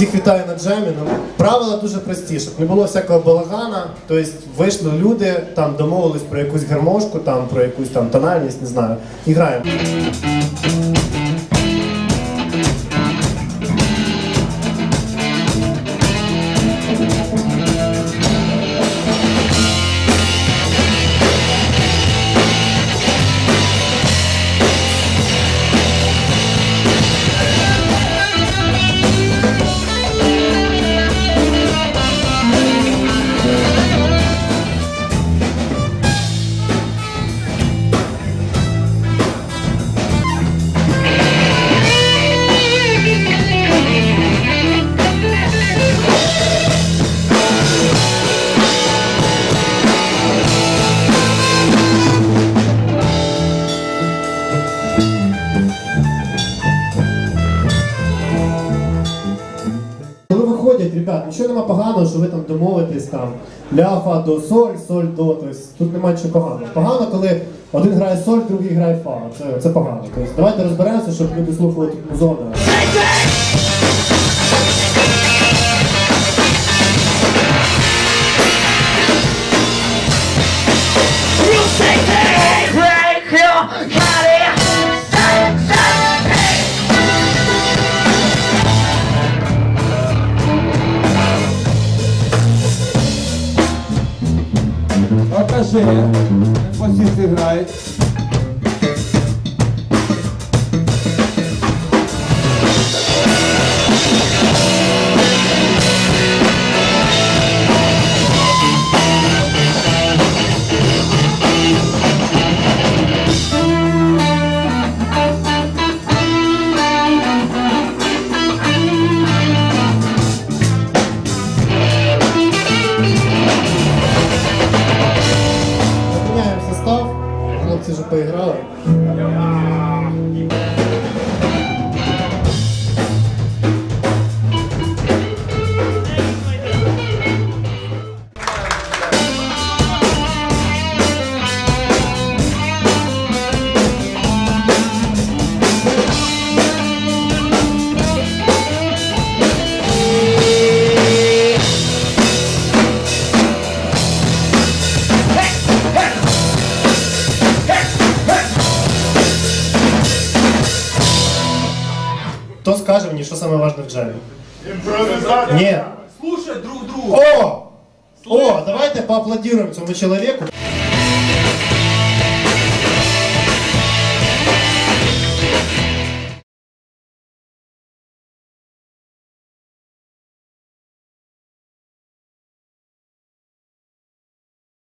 Всіх вітаю на джемі. Ну, правила дуже прості, щоб не було всякого балагана. Тобто вийшли люди, там домовились про якусь гармошку, там про якусь там тональність, не знаю. І граємо. Нічого нема поганого, що ви там домовитесь там ля, фа, до, соль, соль, до. Тобто тут немає нічого поганого. Погано, коли один грає соль, другий грає фа. Це, це погано. Тобто давайте розберемося, щоб люди слухали тут музони. Maszynie, właściwie. Грають. Хлопці вже поіграли. Хто скаже мені, що саме важливе в джемі? Ні. Слушай друг друга. О! О, давайте поаплодируем цьому чоловіку.